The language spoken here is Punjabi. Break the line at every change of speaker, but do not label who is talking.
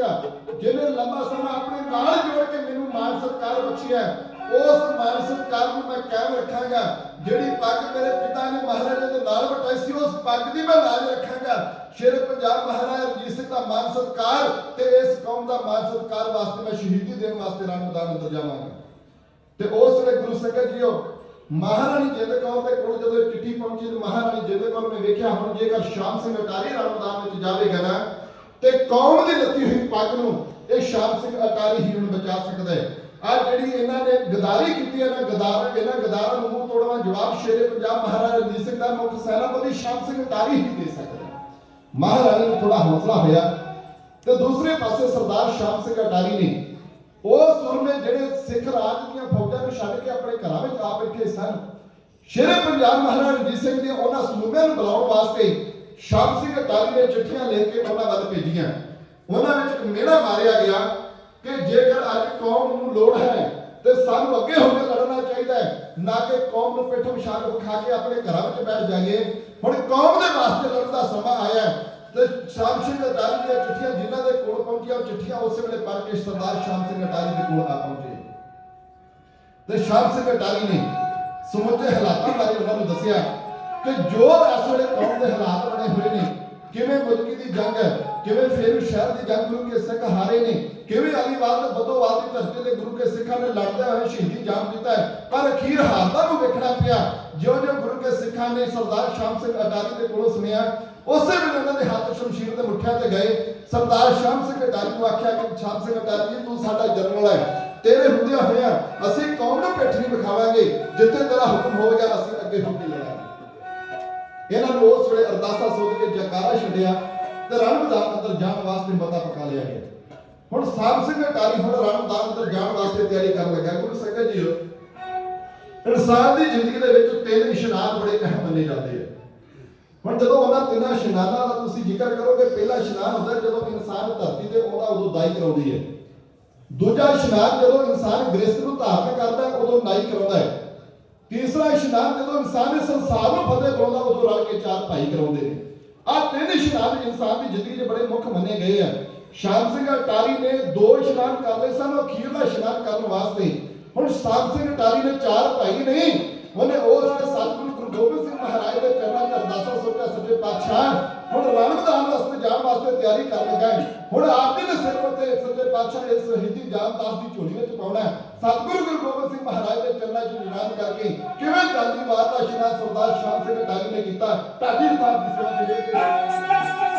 ਜਿਹਨੇ ਲੰਮਾ ਸਮਾਂ ਆਪਣੇ ਨਾਲ ਜੋੜ ਕੇ ਮੈਨੂੰ ਮਾਨ ਸਤਿਕਾਰ ਬਖਸ਼ਿਆ ਉਸ ਮਾਨ ਸਤਿਕਾਰ ਨੂੰ ਮੈਂ ਕਾਇਮ ਰੱਖਾਂਗਾ। ਜਿਹੜੀ ਪੱਗ ਮੇਰੇ ਪਿਤਾ ਨੇ ਮਹਾਰਾਜਾ ਦੇ ਨਾਲ ਵਟਾਈ ਸੀ, ਉਸ ਪੱਗ ਦੀ ਮੈਂ ਲਾਜ ਰੱਖਾਂਗਾ। ਸ਼ੇਰ ਪੰਜਾਬ ਮਹਾਰਾਜਾ ਰਣਜੀਤ ਸਿੰਘ ਦਾ ਮਾਨ ਸਤਿਕਾਰ ਤੇ ਇਸ ਕੌਮ ਦਾ ਮਾਨ ਸਤਿਕਾਰ ਵਾਸਤੇ ਮੈਂ ਸ਼ਹੀਦੀ ਦੇਣ ਵਾਸਤੇ ਰਣ ਮੈਦਾਨ ਅੰਦਰ ਜਾਵਾਂਗਾ। ਤੇ ਉਸ ਵੇਲੇ ਗੁਰੂ ਸੰਗਤ ਜੀਓ, ਮਹਾਰਾਣੀ ਜਿੰਦ ਕੌਰ ਦੇ ਕੋਲ ਜਦੋਂ ਚਿੱਠੀ ਪਹੁੰਚੀ ਤੇ ਮਹਾਰਾਣੀ ਜਿੰਦ ਕੌਰ ਨੇ ਵੇਖਿਆ, ਹੁਣ ਜੇਕਰ ਸ਼ਾਮ ਸਿੰਘ ਅਟਾਰੀ ਰਣਦਾਨ ਵਿੱਚ ਜਾਵੇਗਾ ਨਾ ਤੇ ਕੌਮ ਦੀ ਲੱਤੀ ਹੋਈ ਪੱਗ ਨੂੰ, ਇਹ ਸ਼ਾਮ ਸਿੰਘ ਅਟਾਰੀ ਹੀ ਹੁਣ ਬਚਾ ਸਕਦਾ ਹੈ। ਆ ਜਿਹੜੀ ਇਹਨਾਂ ਨੇ ਗਦਾਰੀ ਕੀਤੀ ਹੈ ਨਾ ਗਦਾਰ ਇਹਨਾਂ ਗਦਾਰਾਂ ਨੂੰ ਮੂੰਹ ਤੋੜਵਾ ਜਵਾਬ ਸ਼ੇਰੇ ਪੰਜਾਬ ਮਹਾਰਾਜਾ ਰਣਜੀਤ ਸਿੰਘ ਦਾ ਮੁੱਖ ਸੈਨਾਪਤੀ ਸ਼ਾਮ ਸਿੰਘ ਅਟਾਰੀ ਹੀ ਦੇ ਸਕਦਾ ਹੈ। ਮਹਾਰਾਣੀ ਨੂੰ ਥੋੜਾ ਹੌਸਲਾ ਹੋਇਆ ਤੇ ਦੂਸਰੇ ਪਾਸੇ ਸਰਦਾਰ ਸ਼ਾਮ ਸਿੰਘ ਅਟਾਰੀ ਨੇ ਉਹ ਸੂਰਮੇ ਜਿਹੜੇ ਸਿੱਖ ਰਾਜ ਦੀਆਂ ਫੌਜਾਂ ਨੂੰ ਛੱਡ ਕੇ ਆਪਣੇ ਘਰਾਂ ਵਿੱਚ ਆ ਬੈਠੇ ਸਨ। ਸ਼ੇਰੇ ਪੰਜਾਬ ਮਹਾਰਾਜਾ ਰਣਜੀਤ ਸਿੰਘ ਨੇ ਉਹਨਾਂ ਸੂਰਮਿਆਂ ਨੂੰ ਬੁਲਾਉਣ ਵਾਸਤੇ ਸ਼ਾਮ ਸਿੰਘ ਅਟਾਰੀ ਨੇ ਚਿੱਠੀਆਂ ਲੈ ਕੇ ਉਹਨਾਂ ਵੱਲ ਭੇਜੀਆਂ। ਉਹਨਾਂ ਵਿੱਚ ਇੱਕ ਮਿਹਣਾ ਮਾਰਿਆ ਗਿਆ ਕਿ ਜੇਕਰ ਅੱਜ ਕੌਮ ਨੂੰ ਲੋੜ ਹੈ ਤੇ ਸਾਨੂੰ ਅੱਗੇ ਹੋ ਕੇ ਲੜਨਾ ਚਾਹੀਦਾ ਹੈ, ਨਾ ਕਿ ਕੌਮ ਨੂੰ ਪਿੱਠ ਵਿਸ਼ਾਲ ਵਿਖਾ ਕੇ ਆਪਣੇ ਘਰਾਂ ਵਿੱਚ ਬੈਠ ਜਾਈਏ। ਹੁਣ ਕੌਮ ਦੇ ਵਾਸਤੇ ਲੜਨ ਦਾ ਸਮਾਂ ਆਇਆ ਹੈ ਤੇ ਸ਼ਾਮ ਸਿੰਘ ਅਟਾਰੀ ਦੀਆਂ ਚਿੱਠੀਆਂ ਜਿਨ੍ਹਾਂ ਦੇ ਕੋਲ ਪਹੁੰਚੀਆਂ, ਉਹ ਚਿੱਠੀਆਂ ਉਸੇ ਵੇਲੇ ਪੜ੍ਹ ਕੇ ਸਰਦਾਰ ਸ਼ਾਮ ਸਿੰਘ ਅਟਾਰੀ ਦੇ ਕੋਲ ਆ ਪਹੁੰਚੇ। ਤੇ ਸ਼ਾਮ ਸਿੰਘ ਅਟਾਰੀ ਨੇ ਸਮੁੱਚੇ ਹਾਲਾਤਾਂ ਬਾਰੇ ਉਹਨਾਂ ਨੂੰ ਦੱਸਿਆ ਕਿ ਜੋ ਇਸ ਵੇਲੇ ਕੌਮ ਦੇ ਹਾਲਾਤ ਬਣੇ ਹੋਏ ਨੇ, ਕਿਵੇਂ ਮੁਲਕੀ ਦੀ ਜੰਗ ਹੈ, ਕਿਵੇਂ ਫੇਰੂ ਸ਼ਹਿਰ ਦੀ ਜੰਗ ਗੁਰੂ ਕੇ ਸਿੱਖ ਹਾਰੇ ਨੇ, ਕਿਵੇਂ ਅਲੀਵਾਲ ਤੇ ਬਦੋਵਾਲ ਦੀ ਧਰਤੀ ਤੇ ਗੁਰੂ ਕੇ ਸਿੱਖਾਂ ਨੇ ਲੜਦੇ ਹੋਏ ਸ਼ਹੀਦੀ ਜਾਮ ਦਿੱਤਾ ਹੈ, ਪਰ ਅਖੀਰ ਹਾਰਦਾ ਨੂੰ ਵੇਖਣਾ ਪਿਆ, ਜਿਉਂ ਜਿਉਂ ਗੁਰੂ ਕੇ ਸਿੱਖਾਂ ਨੇ ਸਰਦਾਰ ਸ਼ਾਮ ਸਿੰਘ ਅਟਾਰੀ ਦੇ ਕੋਲੋਂ ਸੁਣਿਆ, ਉਸੇ ਵੇਲੇ ਉਹਨਾਂ ਦੇ ਹੱਥ ਸ਼ਮਸ਼ੀਰ ਦੇ ਮੁੱਠਿਆਂ ਤੇ ਗਏ, ਸਰਦਾਰ ਸ਼ਾਮ ਸਿੰਘ ਅਟਾਰੀ ਨੂੰ ਆਖਿਆ ਕਿ ਸ਼ਾਮ ਸਿੰਘ ਅਟਾਰੀ ਜੀ, ਤੂੰ ਸਾਡਾ ਜਨਰਲ ਹੈ, ਤੇਰੇ ਹੁੰਦਿਆਂ ਹੋਇਆ ਅਸੀਂ ਕੌਮ ਨੂੰ ਪਿੱਠ ਨਹੀਂ ਵਿਖਾਵਾਂਗੇ, ਜਿੱਥੇ ਤੇਰਾ ਹੁਕਮ ਹੋਵੇਗਾ, ਅਸੀਂ ਅੱਗੇ ਹੋ ਕੇ ਲੜਾਂਗੇ। ਇਹਨਾਂ ਨੂੰ ਉਸ ਵੇਲੇ ਅਰਦਾਸਾ ਸੋਧ ਕੇ ਜਕਾਰਾ ਛੱਡਿਆ ਤੇ ਰਣਦਾਨ ਅੰਦਰ ਜਾਣ ਵਾਸਤੇ ਮਤਾ ਪਕਾ ਲਿਆ ਗਿਆ। ਹੁਣ ਸਾਹਿਬ ਸਿੰਘ ਅਟਾਰੀ ਹੁਣ ਰਣਦਾਨ ਅੰਦਰ ਜਾਣ ਵਾਸਤੇ ਤਿਆਰੀ ਕਰਨ ਲੱਗਾ ਗੁਰੂ ਸੰਗਤ ਜੀ ਇਨਸਾਨ ਦੀ ਜ਼ਿੰਦਗੀ ਦੇ ਵਿੱਚ ਤਿੰਨ ਇਸ਼ਨਾਨ ਬੜੇ ਅਹਿਮ ਮੰਨੇ ਜਾਂਦੇ ਆ। ਹੁਣ ਜਦੋਂ ਉਹਨਾਂ ਤਿੰਨਾਂ ਇਸ਼ਨਾਨਾਂ ਦਾ ਤੁਸੀਂ ਜ਼ਿਕਰ ਕਰੋਗੇ, ਪਹਿਲਾ ਇਸ਼ਨਾਨ ਹੁੰਦਾ ਜਦੋਂ ਇਨਸਾਨ ਧਰਤੀ ਤੇ ਆਉਂਦਾ ਉਦੋਂ ਦਾਈ ਕਰਾਉਂਦੀ ਹੈ। ਦੂਜਾ ਇਸ਼ਨਾਨ ਜਦੋਂ ਇਨਸਾਨ ਗ੍ਰਸਥ ਨੂੰ ਧਾਰਨ ਕਰਦਾ ਉਦੋਂ ਨਾਈ ਕਰਾਉਂਦਾ ਹੈ। ਤੀਸਰਾ ਇਸ਼ਨਾਨ ਜਦੋਂ ਇਨਸਾਨ ਇਸ ਸੰਸਾਰ ਨੂੰ ਫਤਿਹ ਕਰਾਉਂਦਾ, ਉਦੋਂ ਰਲ ਕੇ ਚਾਰ ਭਾਈ ਕਰਾਉਂਦੇ ਨੇ। ਆ ਤਿੰਨ ਇਸ਼ਨਾਨ ਇਨਸਾਨ ਦੀ ਜ਼ਿੰਦਗੀ 'ਚ ਬੜੇ ਮੁੱਖ ਮੰਨੇ ਗਏ ਆ। ਸ਼ਾਮ ਸਿੰਘ ਅਟਾਰੀ ਨੇ ਦੋ ਇਸ਼ਨਾਨ ਕਰ ਲਏ ਸਨ, ਉਹ ਅਖੀਰਲਾ ਇਸ਼ਨਾਨ ਕਰਨ ਵਾਸਤੇ। ਹੁਣ ਸ਼ਾਮ ਸਿੰਘ ਅਟਾਰੀ ਨੇ ਚਾਰ ਭਾਈ ਨਹੀਂ ਉਹਨੇ ਉਸ ਦੇ ਸਤਿਗੁਰੂ ਗੁਰੂ ਗੋਬਿੰਦ ਸਿੰਘ ਮਹਾਰਾਜ ਦੇ ਚਰਨਾਂ 'ਚ ਅਰਦਾਸਾਂ ਸੋਚਿਆ, ਸੱਚੇ ਪਾਤਸ਼ਾਹ ਵਾਸਤੇ ਤਿਆਰੀ ਕਰਨ ਲੱਗਾ ਹੁਣ ਆਪ ਜੀ ਦੇ ਸਿਰ ਉੱਤੇ ਸੱਚੇ ਪਾਤਸ਼ਾਹ ਇਸ ਸ਼ਹੀਦੀ ਜਾਨਦਾਸ ਦੀ ਝੋਲੀ ਵਿੱਚ ਪਾਉਣਾ ਹੈ। ਸਤਿਗੁਰੂ ਗੁਰੂ ਗੋਬਿੰਦ ਸਿੰਘ ਮਹਾਰਾਜ ਦੇ ਚਰਨਾਂ 'ਚ ਨਿਸ਼ਾਨ ਕਰਕੇ ਕਿਵੇਂ ਚਾਂਦੀ ਵਾਰ ਦਾ ਇਸ਼ਨਾਨ ਸਰਦਾਰ ਸ਼ਾਮ ਸਿੰਘ ਅਟਾਰੀ ਨੇ ਕੀਤਾ ਢਾਡੀ ਰਥਾਂ ਦੀ ਸੇਵਾ ਦੇ ਕੇ